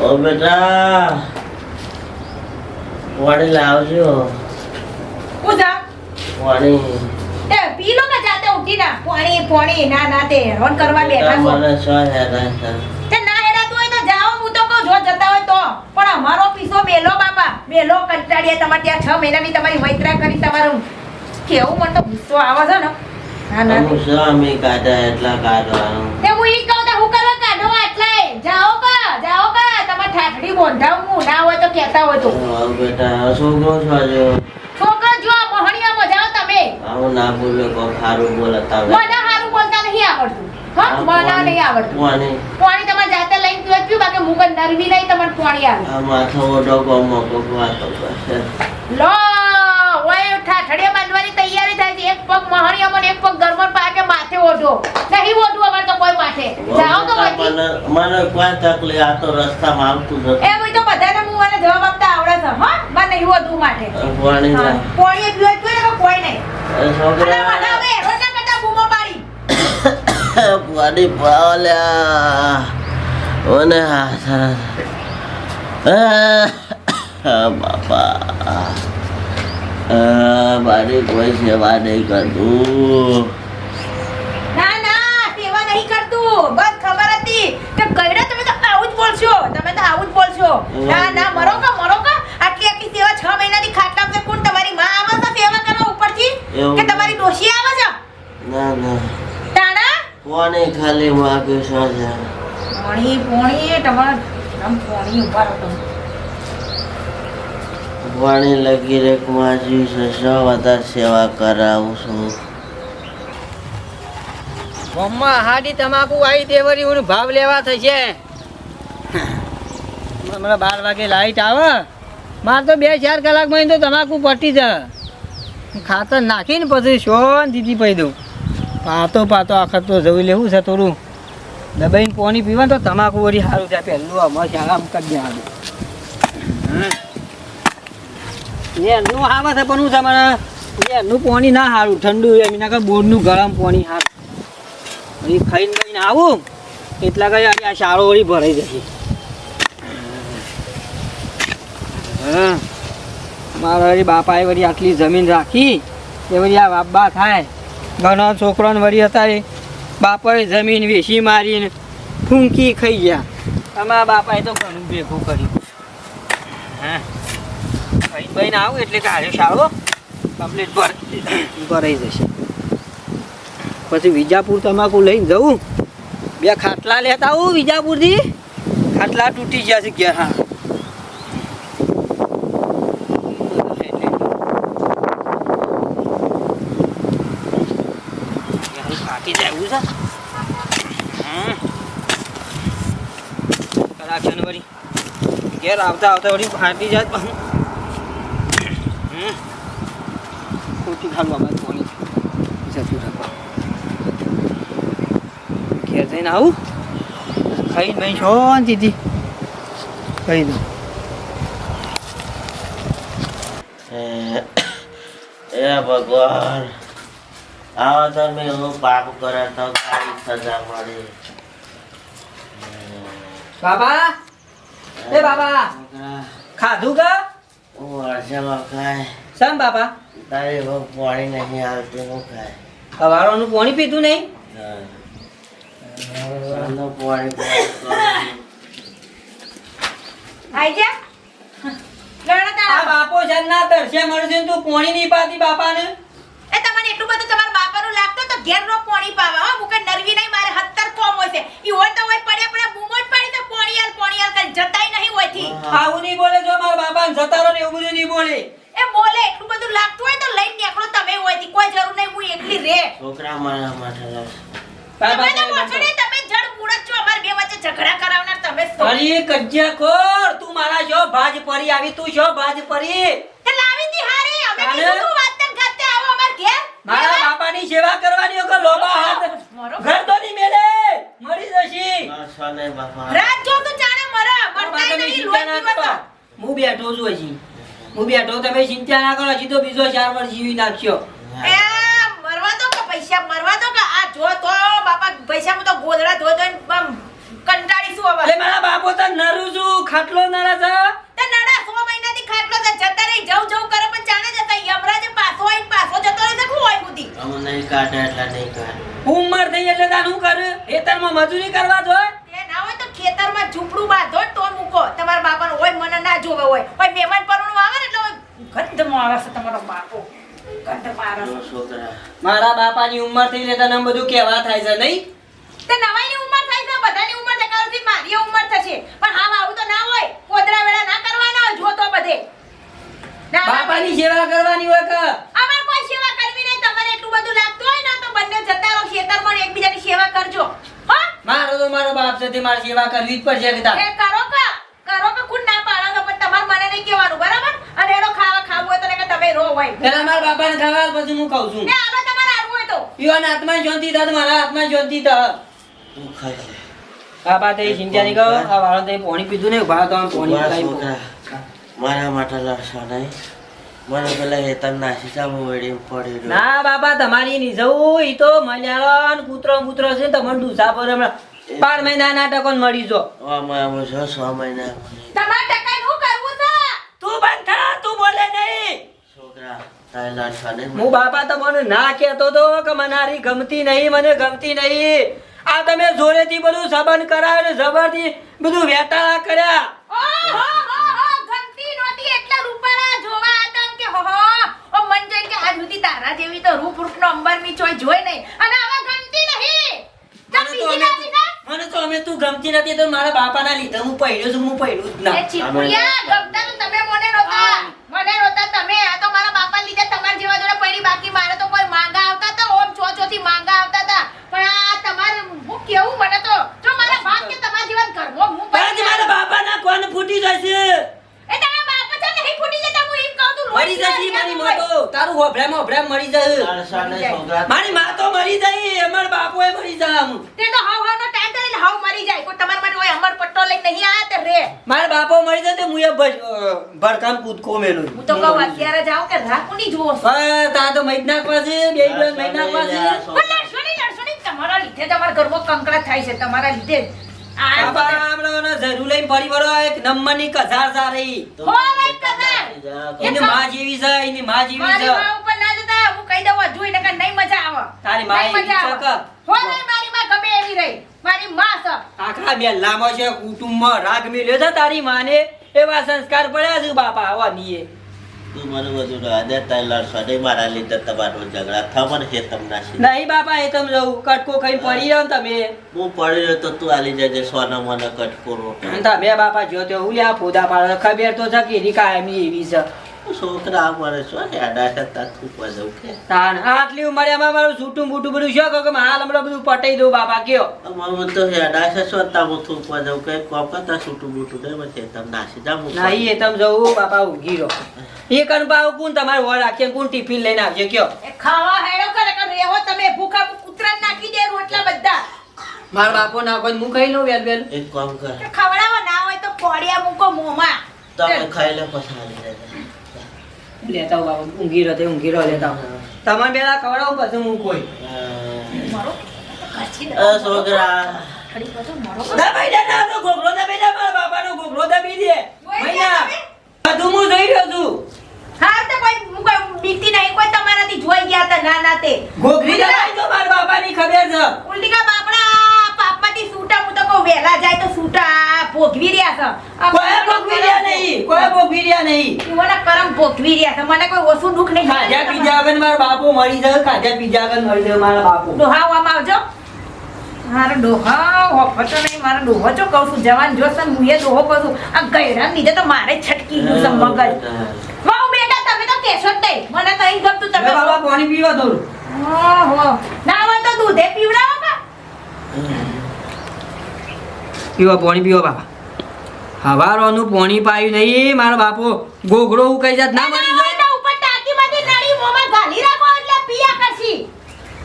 ઓ બેટા પાણી લાવજો. પૂજા. પાણી તે પી લો ને જાતે ઉઠી ના. પાણી પાણી ના ના તે હેરાન કરવા બેઠા છો. મને શું હેરાન તે ના હેરાતું હોય તો જાઓ હું તો કહું જો જતા હોય તો. પણ અમારો પીસો મેલો બાપા. મેલો કંટાળીએ તમારે ત્યાં છ મહિનાની તમારી મૈત્રા કરી તમારું. કેવું મને તો ગુસ્સો આવે છે ના. હું સ્વામી કાઢા એટલા કાઢવાનું. તે હું ઈ કહું તો હું કરવા કાઢો આટલાય જાઓ કા જાઓ કા. તમારે ઠાઠડી બોંધાવું હું ના હોય તો કહેતા હોય તો. બેટા છોકરો છો જો છોકરા જો આ જાઓ તમે. આવું ના બોલે કો ખારું બોલતા મને હારું બોલતા નહીં આવડતું. હા મને નહીં આવડતું. પાણી. પાણી તમારે જાતે લઈને પીવો જ પીવું, બાકી મુગન નરવી નહીં તમારે પાણી આવે. આ માથો ઓઢો ગમો કોક વાતો લો ઓય બાંધવાની તૈયારી થાય છે એક પગ મહણિયામાં ને એક પગ ગરમર પાકે માથે ઓઢો. નહીં ઓઢો અમાર તો કોઈ માથે. જાઓ તો મને મને કોઈ તકલીફ આ તો રસ્તામાં આવતું જ એ ભાઈ તો બધાને હું મને જવાબ આપતા આવડે છે હા. મને નહીં ઓઢવું માટે. પાણી પાણી પીવો જ પીવો કોઈ નહીં. એ છોકરા. મને હવે હેરાન ના કરતા બૂમો પાડી. પાણી પાવલ્યા. ઓને હા બાપા. મારી કોઈ સેવા નહીં કરતું. ના ના સેવા નહીં કરતું. બસ ખબર હતી. કે કઈડા તમે તો આવું જ બોલશો. તમે તો આવું જ બોલશો. ના ના મરો કા મરો કા આટલી આટલી સેવા છ મહિનાની ખાટલા પર કોણ તમારી માં આવે છે સેવા કરવા ઉપરથી? કે તમારી ડોશી આવે છે? ના ના. તાણા? ખાલી છો છે પોણી પોણી તમાર આમ પોણી ઊભા રહો પાણી લગી રેક માજી છે વધારે સેવા કરાવું છું? મમ્મા હાડી તમાકુ આવી દેવરી હું ભાવ લેવા થશે. હમણાં બાર વાગે લાઈટ આવે. મારે તો બે ચાર કલાકમાં તો તમાકુ પટી જાય. ખાતર નાખીને પછી શોન દીધી પડી દઉં. પાતો પાતો આખત તો જવું લેવું છે થોડું. દબાઈને પોણી પીવા તો તમાકુ વળી સારું થાય. પહેલું આમાં શાળા કરી દે હારું એનું આવે છે, પણ હું મને એનું પાણી ના સારું ઠંડુ એના કરતાં બોરનું ગરમ પાણી સારું પછી ખાઈને ખાઈને આવું, એટલા કઈ આ સારો વળી ભરાઈ જશે. હા. મારા વળી બાપાએ વળી આટલી જમીન રાખી, એ વળી આ બાબા થાય. ઘણા છોકરાને વળી અત્યારે બાપાએ જમીન વેચી મારીને ફૂંકી ખાઈ ગયા. અમારા બાપાએ તો ઘણું ભેગું કર્યું. હા. ખાઈને ખાઈને આવું એટલે કે હારે શાળો કમ્પ્લીટ ભર. ભરાઈ જશે. પછી વિજાપુર તમાકુ લઈને જવું? બે ખાટલા લેતા આવું વિજાપુરથી? ખાટલા તૂટી ગયા છે ગયા હા. ફાટી જાય એવું છે. કલાક છે ને વળી. ઘેર આવતા આવતા વળી ફાટી જાય પણ હમ. ખોટી ખાલું અમારે કોની જતું રાખવા ઘેર જઈને આવું ખાઈને ભાઈ શાંતિથી કહી દઉં એ એ ભગવાન આવો તમે હું પાપ કરે તો સારી સજા મળી બાબા એ બાબા છોકરા, ખાધું કા હું બાપા? તારે પાણી નહીં આવતું હું ખાય. સવારનું પાણી પીધું નહીં? પાણી પાણી આઈ જા. આ બાપો. છે ના તરસે મળશે ને તું પોણી નહીં પાતી બાપાને? એ તમને એટલું બધું તમારા બાપાનું લાગતું તો ઘેર નો પોણી પાવા. હો મુકે નરવી નહીં મારે હત્તર કોમ હોય છે. ઈ હોય તો હોય પડે બૂમો પાડી તો પોણી આલ કરી જતાય નહીં હોયથી. આવું નહીં બોલે જો મારા બાપાને જતારો ને એવું બધું નહીં બોલે. એ બોલે એટલું બધું લાગતું હોય તો લઈને નીકળો તમે હોયથી. કોઈ જરૂર નહીં હું એકલી રે. છોકરા મારા માટે. તમે તો મોછડે તમે જડ મૂળ છો. અમાર બે વચ્ચે ઝઘડા કરાવનાર તમે અરે કજ્જા ખોર તું મારા જો ભાજ પરી આવી તું જો ભાજ પરી તે લાવી દી હારી. અમે કીધું તું વાતન ખાતે આવો અમાર ઘેર. મારા બાપાની સેવા કરવાની લોબા હાથ ઘર તો નહીં મેલે. મરી જશી. ના, સોને બાપા. રાત જો તું હું બેઠો છું હજી. હું બેઠો તમે ચિંતા ના કરો હજી તો બીજો ચાર વર્ષ જીવી નાખ્યો એ મરવા દો કે પૈસા મરવા દો કે આ જો પૈસામાં તો ગોદડા ધોઈ ધોઈને કંટાળીશું હવે. એટલે મારા બાપો તો નરું છું ખાટલો નરા છે. તે નાના સો મહિનાથી ખાટલો તો જતા રહી જવ જવું કરે પણ જાણે જતા યમરાજે પાછો આવીને પાછો જતો રહે હોય બુદ્ધિ? અમે નહીં કાઢે એટલે નહીં કાઢે. ઉંમર થઈ એટલે તાર શું કર? ખેતરમાં મજૂરી કરવા જોય તે ના હોય તો ખેતરમાં ઝૂંપડું બાંધો ને તો મૂકો તમારા બાપાનો હોય મને ના જોવે હોય હોય મહેમાન પરણું આવે ને એટલે હોય ગંધમાં આવે છે તમારો બાપો મારા. બાપાની ઉંમર થઈ એટલે તને બધું કેવા થાય છે નહીં? તે નવાઈની ઉંમર થાય છે બધાની ઉંમર છે કાલથી મારી ઉંમર થશે. પણ હા આવું તો ના હોય. કોદરા વેળા ના કરવાના હોય જોતો બધે. બાપાની સેવા કરવાની હોય કે? અમાર કોઈ સેવા કરવી નહીં તમારે એટલું બધું લાગતું હોય ને તો બંને જતા રહો ખેતરમાં ને એકબીજાની સેવા કરજો. હા? મારો તો મારો બાપ છે તે મારી સેવા કરવી જ પડશે કે તાર. એ કરો કા કરો કે કુણ ના પાડો તો પણ તમારે મને નહીં કહેવાનું બરાબર અને એનો ખાવા ખાવું હોય તો ને કે તમે રો હોય મારા ખાવા પછી હું ખાઉં છું. યોન આલો તમારે આવવું હોય તો. પીવાના આત્મા શાંતિ થાય મારા આત્મા શાંતિ તું લે બાપા તે ચિંતા નહીં કરો આ વાળો તે પાણી પીધું ને ભાવ તો પાણી મારા માટે લડશો નહીં. મને પેલા હેતન નાસી સામું વેડીને પડી ના બાપા તમારી ની જવું ઈ તો મલ્યાણ ને કૂતરો કૂતરો છે ને તમને ડૂસા પર હમણાં બાર મહિના નાટકો ને મળી જો. છ છ મહિના. મને તમારે ટકાઈ શું કરવું છે તું બંધ થા તું બોલે નહીં છોકરા તારે લડશો નહીં હું બાપા તમને ના કહેતો તો કે મને હારી ગમતી નહીં મને ગમતી નહીં. આ તમે જોરેથી બધું સબન કરાવ્યો જબરથી બધું વેટાળા કર્યા. ઓહો હો હો ગમતી નહોતી એટલા રૂપાળા જોવા હતા કે હો હો ઓ મન જોઈને કે આ સુધી તારા જેવી તો રૂપ રૂપનો અંબરની ચોય જોઈ નહીં. અને આવા ગમતી નહીં. મને તો અમે તો ગમતી નથી તો મારા બાપાના લીધે હું પહેર્યો છું હું પડ્યું જ ના ચીપુડિયા, ગમતા તો તમે મને નહોતા. મને નહોતા તમે. આ તો મારા બાપા લીધે તમારા જેવા જોડે પડી. બાકી મારે તો કોઈ માંગા આવતા હતા. ઓમ છો છોથી માંગા આવતા હતા. પણ આ તમારે હું કેવું મને તો જો મારા બાપ કે તમારા જેવા ઘરમાં હું પડી પણ મારા બાપાના કોણ ફૂટી જશે એ તારા બાપા છે ને, નહીં ફૂટી જતા. હું એમ કહું તું મરી જશે મારી મોતો તારું હોભળે હોભરામ મરી જશે મારી મા તો મરી જાય અમાર એ મરી જામ તે તો હાવ હાવનો ટાઈમ થાય એટલે હાવ મરી જાય. કોઈ તમારા માટે હોય અમર પટ્ટો લઈને નહીં આયા તે રે. મારા બાપો મરી જતો તો એ ભરકામ કૂદકો મેલો હું તો કહું અત્યારે જાવ કે રાખુની જુઓ. હા તા તો મહિત નાખવા છે બે દિવસ મહિત નાખવા છે. પણ લડશો નહીં, તમારા લીધે જ ગરબો કંકડા થાય છે તમારા લીધે આ બાપા જરૂર લઈને ફરી વળો એક હો, એની માં જેવી છે એની માં જેવી છે. ઉપર ના જતા હું કહી દઉં હજુ એને નહીં મજા આવે. તારી માં મજા આવે. હો મારી માં ગમે એવી રહી. મારી માં છે. આખા બે લાંબો છે કુટુંબમાં રાગ મેલ્યો છે તારી માને. એવા સંસ્કાર પડ્યા છે બાપા આવા નીએ. તું મને બધું રહેવા દે તારે લડશો નહીં મારા લીધે તમારો ઝઘડા થા મને હેતમ નહીં બાપા એ તમે જવું. કટકો ખાઈ પડી રહ્યો ને તમે. હું પડી રહ્યો તો તું આલી જજે સોના મને કટકો રોટલો. તમે બાપા જો તે લ્યા ફોદા પાડો ખબર તો છે કે કાયમી એવી છે. છોકરા મને શું હેડા થૂકવા જવું કે? તાન આટલી ઉંમરે એમાં મારું છૂટું બૂટું બધું શું કહો કે હાલ હમણાં બધું પટાઈ દઉં બાપા કયો? અમારું તો હેડા છે શું તાર હું થૂકવા જવું કે? કરતા છૂટું બૂટું મને હેતમ નાસી જા નહીં એ તમે જવું બાપા રહો. એ કનપાવ કોણ તમારે વર રાખીએ કોણ ટિફિન લઈને આવજે કયો? ખાવા હેડો કરે કે રેહો તમે ભૂખા કૂતરા નાખી દે રોટલા બધા. મારા બાપો ના કોઈ હું ખાઈ લઉં વેલ વેલ એક કામ કર. ખવડાવો ના હોય તો કોડિયા મૂકો મોમાં. તમે ખાઈ લે પછી લેતા હું બાપા ઊંઘી રહો તે ઊંઘી રહો લેતા તમારે પેલા ખવડાવું પછી હું કોઈ. છોકરા. દબાઈ દે ના તો દબાઈ દે મારા બાપાનો ગોગલો દબાઈ દે. મહિના બધું હું જોઈ રહ્યો છું. હા તો કોઈ હું કોઈ બીકતી નહીં કોઈ તમારાથી જોઈ ગયા હતા ના ના તે. ગોગરી દબાઈ તો મારા બાપાની ખબર છે ઉલટીકા બાપડા પાપમાંથી સૂટા હું તો કહું વહેલા જાય તો સૂટા ભોગવી રહ્યા છે આ કોઈ ભોગવી રહ્યા નહીં કોઈ ભોગવી ઈવોના કરમ ભોગવી રહ્યા છે. મને કોઈ ઓછું દુઃખ નહીં ખાજા પીજા વગર મારા બાપુ મરી જાય ખાજા પીજા વગર મરી જાય મારા બાપુ. ડોહાવામાં આવજો. મારો ડોહા હોફતો નહીં મારો ડોહો જો કહું છું જવાન જોશે હું એ ડોહો કહું છું આ ગયડા લીધે તો મારે છટકી ગયું છે મગજ. વાવ બેટા તમે તો કેશો જ નહીં. મને તો અહીં ગમતું તમે બાબા પાણી પીવા થોડું ઓહો. ના હોય તો દૂધે પીવડાવો કા પીવા પાણી પીવા બાપા. હવારોનું પોણી પાયું નહીં મારો બાપો. ગોગડો ઉકાઈ જાત ના મરી ના જાય? ઉપર ટાંકીમાંથી નળી મોમાં ગાલી રાખો એટલે પિયા કરશી.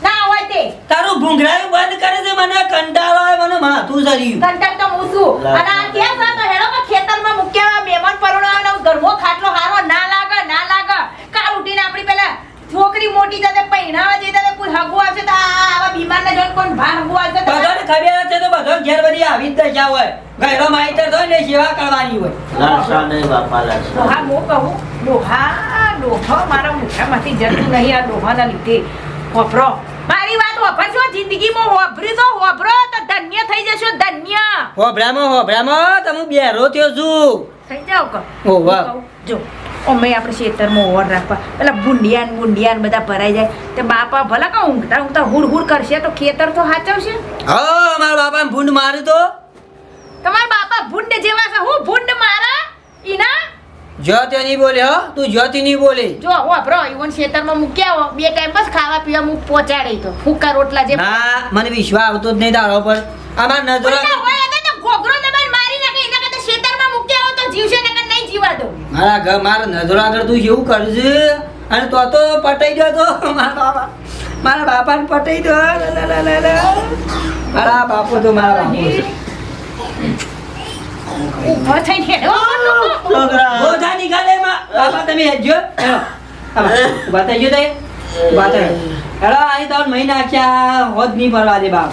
ના હોય તે. તારું ભૂંગરાયું બંધ કરે છે મને કંટાળો આવે મને માથું સર્યું કંટાળ તો હું છું. અને આ કેમ છે? તો હેડો કે ખેતરમાં મૂક્યા મહેમાન પરણાવવાનો ઘરમો ખાટલો હારો ના લાગે ના લાગે. કાલ ઉઠીને આપણી પેલા છોકરી મોટી થશે પહેણાવા જઈ થશે કોઈ હગુ આવશે તો આ બીમાર ને જોઈને કોઈ ભાર હગુ આવશે? તો બધો ઘેર બધી આવી જ દશા હોય. ગયરો માહિતર તો ને સેવા કરવાની હોય. લડશો નહીં બાપા લડશો હા મો કહું ડોહા ડોહો મારા મુઠામાંથી જતું નહીં આ ડોહાના લીધે હોભરો. મારી વાત હોભરશો? જિંદગીમાં હોભરી તો હોભરો? તો ધન્ય થઈ જશો ધન્ય. હોભળામાં હોભળામાં તમે બેરો થયો છું. થઈ જાવ કહો. ઓ વાહ. જો. અમે આપણે ખેતરમાં ઓવર રાખવા. પેલા ભૂંડિયા ને બધા ભરાઈ જાય. તે બાપા ભલા કહું ઊંઘતા? ઊંઘતા હુડ હુડ કરશે. તો ખેતર તો સાચવશે હા મારા બાપા ભૂંડ મારી તો. તમારા બાપા ભૂંડ જેવા છે. હું ભૂંડ મારા? ઈના? જો તે નહીં બોલે હો. તું જોતી નહીં બોલે. જો હું આપણો ઈવન ખેતરમાં મૂક્યા હો બે ટાઈમ બસ ખાવા પીવા હું પહોંચાડી તો ફૂકા રોટલા જે ના મને વિશ્વાસ આવતો જ નહીં તારો પર. અમાર નજરો પૈસા હોય તો તો ઘોઘરો દબાઈને મારી નાખે એના કરતા ખેતરમાં મૂક્યા હો તો જીવશે નકર નહીં જીવા દો મારા ઘર મારા નજરો આગળ તું એવું કરજે. અને તો તો પટાઈ ગયો તો. મારા બાપા મારા બાપાને પટાઈ દો. લા, લા, લા, લા, લા. મારા બાપો તો મારા બાપો તમે હેજો થઈ ગયો તે. અહીં મહિના આખ્યા હોદ નહીં ભરવા દે બાપ.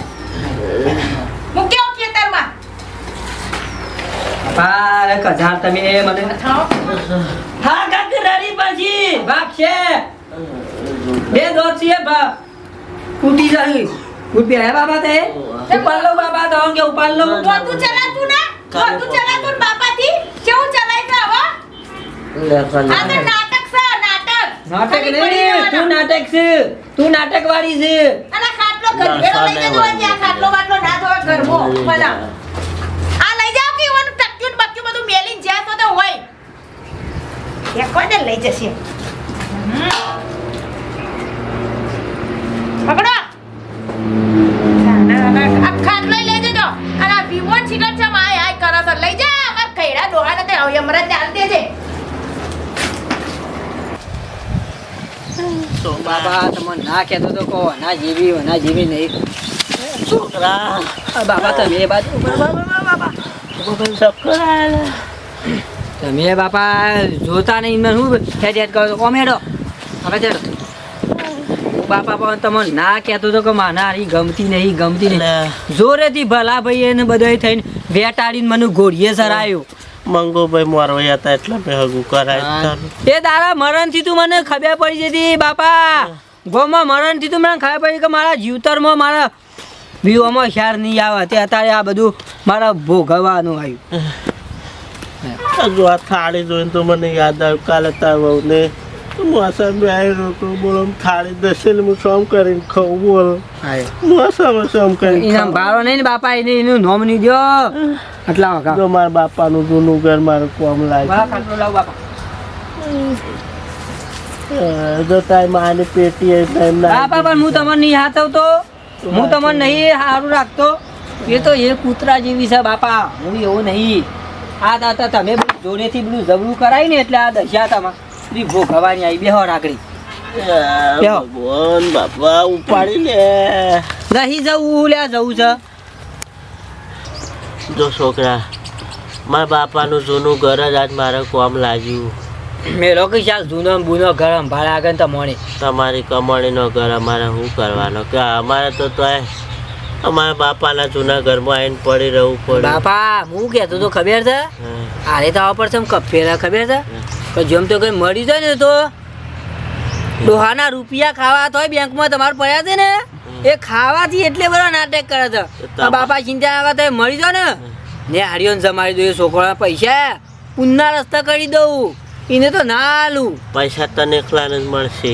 મૂક્યા બાપા અરે કજાર તમે મને. હા કાક રડી પછી. બાપ છે. બે છે બે બાબા તે? ઉપાડ લો બાબા તો કે ઉપાડ લો ગોતું ચલાતું ના? ગોતું ચલાતું ને બાપાથી? કેવું ચલાય છે હવે આ તો નાટક છે નાટક. નાટક નહીં તું નાટક છે. તું નાટક વાળી છે. અને ખાટલો ખાટલો ના આ લઈ જાઓ કે ઈવન ટક્યું ને બક્યું બધું મેલીને જ્યાં તો તો હોય એ કોને લઈ જશે. પકડો. ના, ના, ના, આ ખાટલો લઈ જજો અને આ વિવોન શિખર છે માય આય કરો લઈ જા. અમાર કૈડા ડોહાને તે હવે અમરત ચાલ દેજે. બાબા તમે ના કહેતો તો કહો ના જીવી ના જીવી નહીં. છોકરા બાબા તમે બાજુ બાબા. ચક્કર આયેલા. તમે બાપા જોતા નહીં મને શું હેડ હેડ કરો કોમેડો હવે તેડો બાપા પણ તમે ના કહેતો તો કે માના હારી ગમતી નહીં ગમતી નહીં. જોરેથી ભલા ભાઈ એને બધા થઈને વેટાડીને મને ઘોડીએ સરાયો. મંગુભાઈ મારવા હતા એટલે મેં હગું કરાય. એ તારા મરણથી તું મને ખબર પડી જતી બાપા. ગોમાં મરણથી તું મને ખબર પડી કે મારા જીવતરમાં મારા વિવોમાં ખ્યાલ નહીં આવે. તે અત્યારે આ બધું મારા ભોગવવાનું આવ્યું. હજુ આ થાળી જોઈને તો મને યાદ આવ્યું કાલે તાર વહુને મોસમ આવ્યો તો બોલો થાળી દસેલ હું સોમ કરીને ખાઉં? બોલ. મોસમ સોમ કરીને ઇનામ. ભારો નહીં ને બાપા એને એનું નોમ નહીં દો. આટલા વાગા. જો મારા બાપાનું જૂનું ઘર મારું કોમ લાગે જો તારી માની પેટી એ ના બાપા પણ હું તમને નહીં હાથવતો. હું તમને નહીં સારું રાખતો. એ તો એ કૂતરા જેવી છે બાપા. હું એવું નહીં. આ દાતા તમે જોડેથી બધું જબરું કરાય ને એટલે આ દશા તમા શ્રી ભોગવાની આવી બેહો રાખડી. ભગવાન બાપા ઉપાડી લે. નહીં જવું લ્યા જવું છે. જો છોકરા મારા બાપાનું જૂનું ઘર જ આજ મારે કોમ લાગ્યું. મેલો કે ચાલ જૂનો બૂનો ગરમ ભાડા આગળ તો મળે તમારી કમાણીનો ઘર અમારે શું કરવાનો? કે અમારે તો તોય અમારા બાપાના જૂના ઘરમાં આવીને પડી રહેવું પડે બાપા હું કહેતો તો ખબર છે? આરે તો આવવા પડશે કફેરા ખબર છે? કે જેમ તો કઈ મળી જાય ને તો ડોહાના રૂપિયા ખાવા તોય બેંકમાં તમારે પડ્યા છે ને? એ ખાવાથી એટલે બધા નાટક કરે છે. બાપા ચિંતા આવે તો મળી જાવ ને. ને હારીઓને જમાડી દઉં એ છોકરા પૈસા. પુનના રસ્તા કરી દઉં. એને તો ના હાલું પૈસા તને એકલા જ મળશે.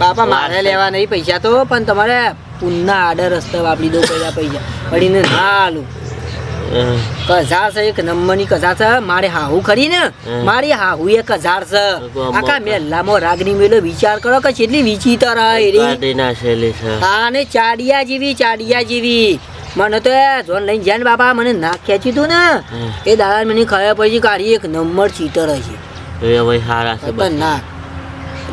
બાપા મારે લેવા નહીં પૈસા તો પણ તમારે પુનના આડે રસ્તે વાપરી દઉં પૈસા પૈસા. પડીને ના હાલું કઝાર છે એક નંબરની કઝાર છે. મારે હાહુ ખરી ને? મારી હાહુ એ કઝાર છે. આખા. મેલ્લામાં રાગની મેલો વિચાર કરો કે કેટલી વિચિત્ર હા ને ચાડિયા જેવી ચાડિયા જેવી. મને તો જોન લઈને જાય બાપા મને ના ખેંચી તું ને? એ દાદા મને ખબર પડી કાઢી એક નંબર ચીટર હશે. હારા છે ના.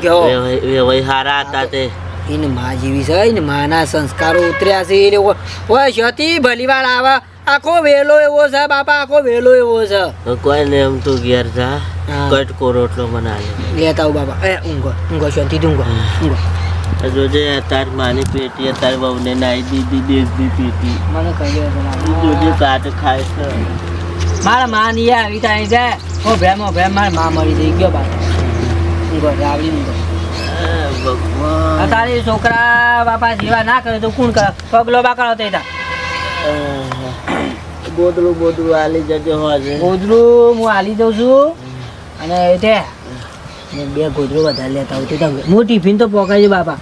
વેવાઈ હારા હતા તે. એને માં જેવી છે ને માના સંસ્કારો ઉતર્યા છે એ લોકો. ઓય શતી ભલીવાર આવા. આખો વેલો એવો છે બાપા આખો વેલો એવો છે. કોઈ ને એમ તો ઘેર જા. કટકો રોટલો બનાવે લેતા આવ બાપા. એ ઊંઘો ઊંઘો શાંતિથી ઊંઘો ઊંઘો. જોજે તાર માની પેટી તાર બહુને નાઈ દીધી દેશની પેટી મને કહી જોજે કાટ ખાય છે. મારા માં ની આવી ત્યાં જાય ઓ ભેમો ભેમ મારા માં મરી જઈ ગયો બાપા. ઊંઘો આવડી નહીં આ ભગવાન. તારી છોકરા બાપા જેવા ના કરે તો કોણ કરે? પગલો બાકા તે. ગોદડું બોદડું આલી જજો હોજે ગોદરું હું હાલી દઉં છું. અને તે બે ગોદરું વધારે લેતા હોય તમે. હું ટિફિન તો પોકાય છે બાપા.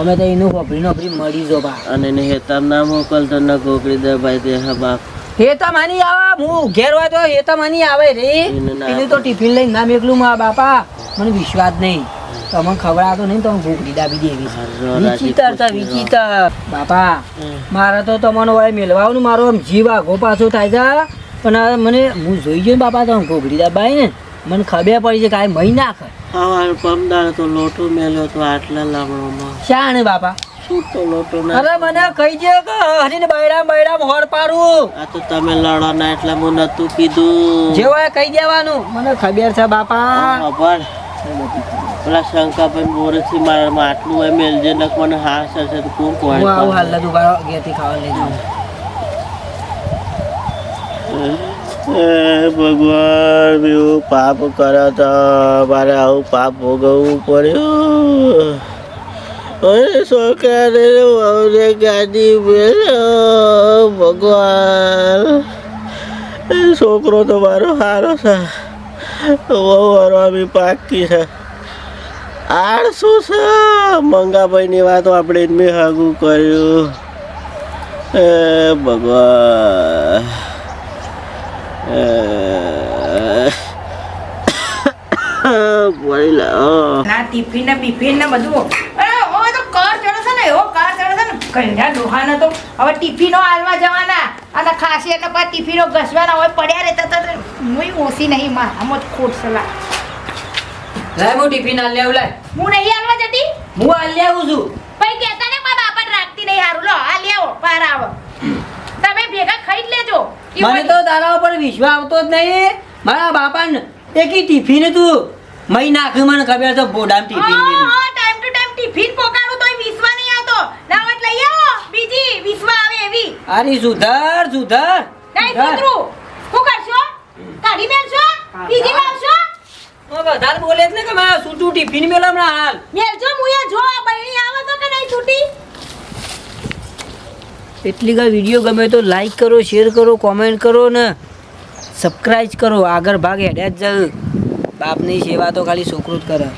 અમે તો એનું ખોપરી નોકરી મળી જો બા. અને એને હેતામ ના મોકલતો ન ગોકળી દે ભાઈ તે હા બાપ. એ તો માની આવે હું ઘેર હોય તો એ તો માની આવે રે. એને એનું તો ટિફિન લઈને ના મેકલું મા બાપા. મને વિશ્વાસ નહીં. તમને ખબર આવતો નહીં તમે ભૂખ લીધા બી દેવી હરો વિચિત્ર તો રાજી બાપા. મારે તો તમને વળે મેળવાનું મારો આમ જીવ પાછો થાય છે પણ મને હું જોઈ ગયો બાપા તમે ભૂખ લીધા દાબાઈ ને મને ખબર પડી છે કાંઈ મહી નાખે સવાર પમદાર તો લોટો મેલ્યો તો આટલા લામણોમાં. શાણે બાપા? અરે મને કહી દે કે હરીને બૈરામ બૈરામ હોર પાડું. આ તો તમે લડો ના એટલે હું નતું કીધું જેવો કહી દેવાનું. મને ખબર છે બાપા. ખબર પેલા શંકાભાઈ બોરથી મારા માટલું એમ એલજે નક મને હાસ હશે તો કોણ હું આવું કોણ? હાલ લદું બારો ઘેરથી ખાવા લઈ જાઉં. ભગવાન એવું પાપ કરો તો મારે આવું પાપ ભોગવવું પડ્યું. ઓય છોકરાને વહુને ગાડી મેળ્યો ભગવાન એ છોકરો તો મારો સારો છે. વહુ હરવામી પાકી છે. શું છે. મંગાભાઈની વાતો આપણે મેં હાગું કર્યું. એ ભગવાન. બોલી લાવો ના ટિફિન ને બિફિન ને બધું અરે હવે તો કર ચડે છે ને એવો કર ચડે છે ને. ઘરના ડોહાનો તો હવે ટિફિનો હાલવા જવાના. અને ખાસી એટલે પાછા ટિફિનો ઘસવાના હોય પડ્યા રહેતા તો હું ઓછી નહીં માં આમ જ ખોટ સલાહ. લાય હું ટિફિન હાલ લેવું લાય. હું નહીં હાલવા જતી? હું હાલ આવું છું. ભાઈ કહેતા ને મારા બાપાને રાખતી નહીં હારું. લો આ લેવો પાર આવો. તમે ભેગા ખાઈ જ લેજો. મને તો તારા ઉપર વિશ્વાસ આવતો જ નહીં. મારા બાપાને એકી ટિફિન તું મહી નાખ્યું મને ખબર છે બોડામ ટિફિન હા. ટાઈમ to time ટિફિન પોકાડું તોય વિશ્વા નહીં આવતો. ના લઈ આવો. બીજી વિશ્વા આવે એવી. અરે સુધર સુધર. નહીં સુધર. શું કરશો? કાઢી મેલશો બીજી લાવશો? વધારે બોલે જ કે મારા સૂટું ટિફિન મેલો હમણાં હાલ. મેલજો મુએ જો આ બહેણી આવે તો કે નહીં છૂટી? એટલી કા વીડિયો ગમે તો લાઈક કરો શેર કરો કોમેન્ટ કરો ને સબસ્ક્રાઇબ કરો. આગળ ભાગ હેડ્યા જ જાવ બાપની સેવા તો ખાલી છોકરો જ કરે.